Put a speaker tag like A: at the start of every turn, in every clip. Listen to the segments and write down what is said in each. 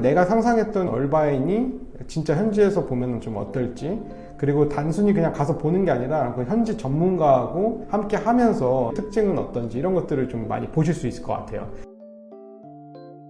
A: 내가 상상했던 얼바인이 진짜 현지에서 보면 좀 어떨지 그리고 단순히 그냥 가서 보는 게 아니라 그 현지 전문가하고 함께 하면서 특징은 어떤지 이런 것들을 좀 많이 보실 수 있을 것 같아요.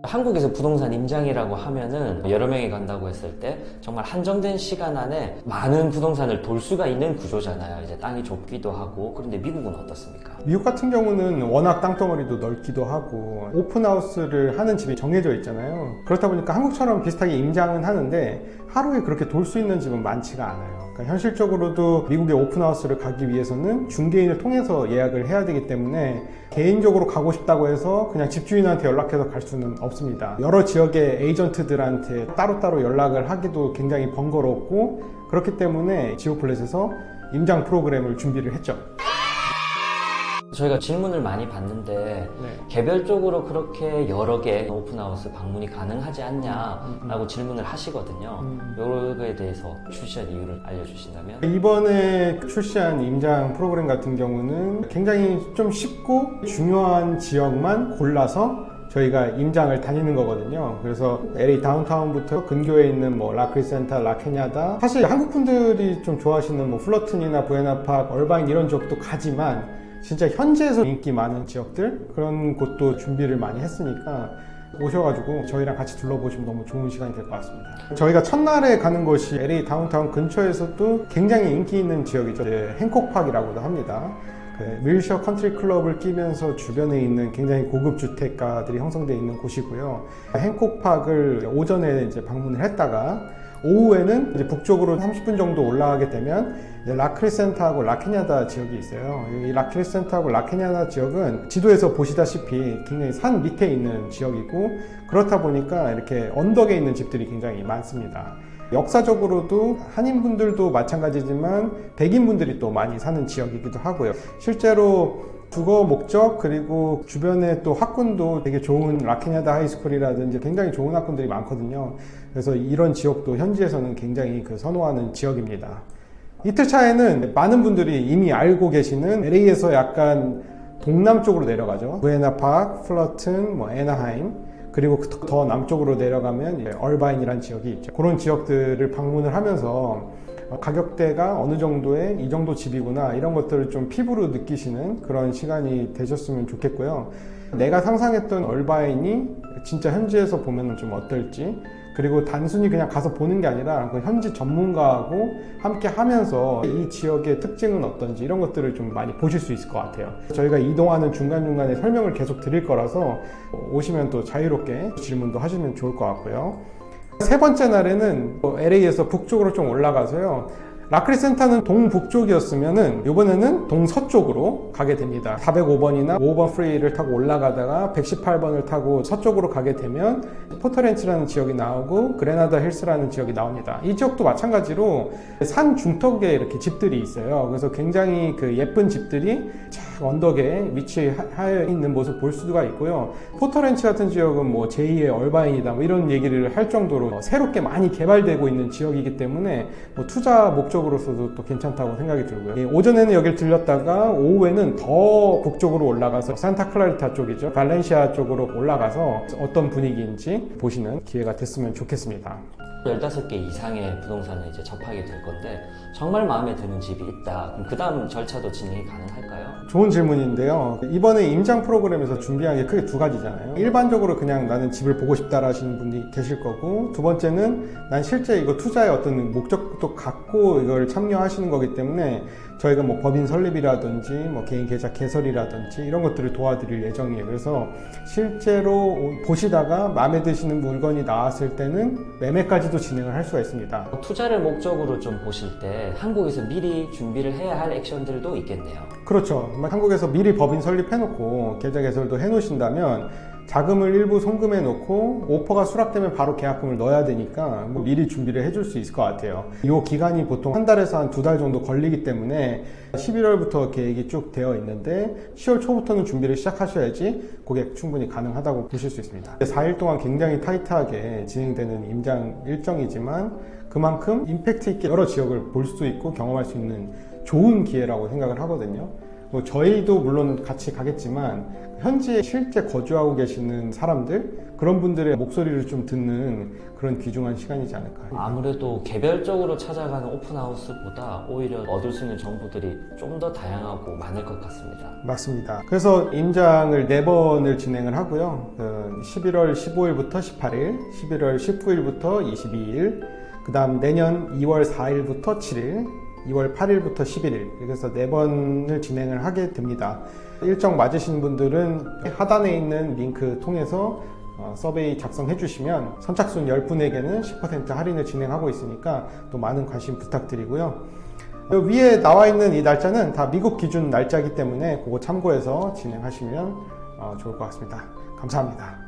B: 한국에서 부동산 임장이라고 하면은 여러 명이 간다고 했을 때 정말 한정된 시간 안에 많은 부동산을 돌 수가 있는 구조잖아요. 이제 땅이 좁기도 하고 그런데 미국은 어떻습니까?
A: 미국 같은 경우는 워낙 땅덩어리도 넓기도 하고 오픈하우스를 하는 집이 정해져 있잖아요. 그렇다 보니까 한국처럼 비슷하게 임장은 하는데 하루에 그렇게 돌 수 있는 집은 많지가 않아요. 그러니까 현실적으로도 미국의 오픈하우스를 가기 위해서는 중개인을 통해서 예약을 해야 되기 때문에 개인적으로 가고 싶다고 해서 그냥 집주인한테 연락해서 갈 수는 없습니다. 여러 지역의 에이전트들한테 따로따로 연락을 하기도 굉장히 번거롭고 그렇기 때문에 지오플랫에서 임장 프로그램을 준비를 했죠.
B: 저희가 질문을 많이 받는데
A: 네.
B: 개별적으로 그렇게 여러 개 오픈하우스 방문이 가능하지 않냐라고 질문을 하시거든요.
A: 음.
B: 요거에 대해서 출시한 이유를 알려주신다면?
A: 이번에 출시한 임장 프로그램 같은 경우는 굉장히 좀 쉽고 중요한 지역만 골라서 저희가 임장을 다니는 거거든요. 그래서 LA 다운타운부터 근교에 있는 뭐 라크리센터, 라케냐다 사실 한국 분들이 좀 좋아하시는 뭐 플러튼이나 부에나파크, 얼바인 이런 지역도 가지만 진짜 현지에서 인기 많은 지역들 그런 곳도 준비를 많이 했으니까 오셔가지고 저희랑 같이 둘러보시면 너무 좋은 시간이 될 것 같습니다. 저희가 첫날에 가는 곳이 LA 다운타운 근처에서도 굉장히 인기 있는 지역이죠. 이제 행콕팍이라고도 합니다. 그 윌셔 컨트리 클럽을 끼면서 주변에 있는 굉장히 고급 주택가들이 형성되어 있는 곳이고요. 행콕팍을 오전에 이제 방문을 했다가 오후에는 이제 북쪽으로 30분 정도 올라가게 되면 이제 라크리센터하고 라케냐다 지역이 있어요. 이 라크리센터하고 라케냐다 지역은 지도에서 보시다시피 굉장히 산 밑에 있는 지역이고 그렇다 보니까 이렇게 언덕에 있는 집들이 굉장히 많습니다. 역사적으로도 한인분들도 마찬가지지만 백인분들이 또 많이 사는 지역이기도 하고요. 실제로 주거 목적 그리고 주변에 또 학군도 되게 좋은 라키냐다 하이스쿨이라든지 굉장히 좋은 학군들이 많거든요. 그래서 이런 지역도 현지에서는 굉장히 그 선호하는 지역입니다. 이틀 차에는 많은 분들이 이미 알고 계시는 LA에서 약간 동남쪽으로 내려가죠. 부에나파크, 플러튼, 뭐 에나하임 그리고 그더 남쪽으로 내려가면 얼바인이라는 지역이 있죠. 그런 지역들을 방문을 하면서 가격대가 어느 정도의 이 정도 집이구나 이런 것들을 좀 피부로 느끼시는 그런 시간이 되셨으면 좋겠고요. 내가 상상했던 얼바인이 진짜 현지에서 보면 좀 어떨지 그리고 단순히 그냥 가서 보는 게 아니라 그 현지 전문가하고 함께 하면서 이 지역의 특징은 어떤지 이런 것들을 좀 많이 보실 수 있을 것 같아요. 저희가 이동하는 중간중간에 설명을 계속 드릴 거라서 오시면 또 자유롭게 질문도 하시면 좋을 것 같고요. 세 번째 날에는 LA에서 북쪽으로 좀 올라가서요. 라크리 센터는 동북쪽이었으면은 이번에는 동서쪽으로 가게 됩니다. 405번이나 5번 프리를 타고 올라가다가 118번을 타고 서쪽으로 가게 되면 포터렌치라는 지역이 나오고 그레나다 힐스라는 지역이 나옵니다. 이 지역도 마찬가지로 산 중턱에 이렇게 집들이 있어요. 그래서 굉장히 그 예쁜 집들이 쫙 언덕에 위치하여 있는 모습 볼 수가 있고요. 포터렌치 같은 지역은 뭐 제2의 얼바인이다 뭐 이런 얘기를 할 정도로 새롭게 많이 개발되고 있는 지역이기 때문에 뭐 투자 목적 으로서도 또 괜찮다고 생각이 들고요. 예, 오전에는 여길 들렸다가 오후에는 더 북쪽으로 올라가서 산타클라리타 쪽이죠. 발렌시아 쪽으로 올라가서 어떤 분위기인지 보시는 기회가 됐으면 좋겠습니다.
B: 15개 이상의 부동산을 이제 접하게 될 건데 정말 마음에 드는 집이 있다. 그럼 그 다음 절차도 진행이 가능할까요?
A: 좋은 질문인데요. 이번에 임장 프로그램에서 준비한 게 크게 두 가지잖아요. 일반적으로 그냥 나는 집을 보고 싶다라시는 분이 계실 거고, 두 번째는 난 실제 이거 투자의 어떤 목적도 갖고 이걸 참여하시는 거기 때문에 저희가 뭐 법인 설립이라든지 뭐 개인 계좌 개설이라든지 이런 것들을 도와드릴 예정이에요. 그래서 실제로 보시다가 마음에 드시는 물건이 나왔을 때는 매매까지 도 진행을 할 수가 있습니다.
B: 투자를 목적으로 좀 보실 때 한국에서 미리 준비를 해야 할 액션들도 있겠네요.
A: 그렇죠. 한국에서 미리 법인 설립해놓고 계좌 개설도 해놓으신다면 자금을 일부 송금해 놓고 오퍼가 수락되면 바로 계약금을 넣어야 되니까 뭐 미리 준비를 해줄 수 있을 것 같아요. 이 기간이 보통 한 달에서 한 두 달 정도 걸리기 때문에 11월부터 계획이 쭉 되어 있는데 10월 초부터는 준비를 시작하셔야지 고객 충분히 가능하다고 보실 수 있습니다. 4일 동안 굉장히 타이트하게 진행되는 임장 일정이지만 그만큼 임팩트 있게 여러 지역을 볼 수 있고 경험할 수 있는 좋은 기회라고 생각을 하거든요. 뭐 저희도 물론 같이 가겠지만 현지에 실제 거주하고 계시는 사람들 그런 분들의 목소리를 좀 듣는 그런 귀중한 시간이지 않을까.
B: 아무래도 개별적으로 찾아가는 오픈하우스보다 오히려 얻을 수 있는 정보들이 좀 더 다양하고 많을 것 같습니다.
A: 맞습니다. 그래서 임장을 네 번을 진행을 하고요. 그 11월 15일부터 18일, 11월 19일부터 22일, 그 다음 내년 2월 4일부터 7일, 2월 8일부터 11일. 그래서 네 번을 진행을 하게 됩니다. 일정 맞으신 분들은 하단에 있는 링크 통해서 어, 서베이 작성해 주시면 선착순 10분에게는 10% 할인을 진행하고 있으니까 또 많은 관심 부탁드리고요. 그 위에 나와 있는 이 날짜는 다 미국 기준 날짜이기 때문에 그거 참고해서 진행하시면 어, 좋을 것 같습니다. 감사합니다.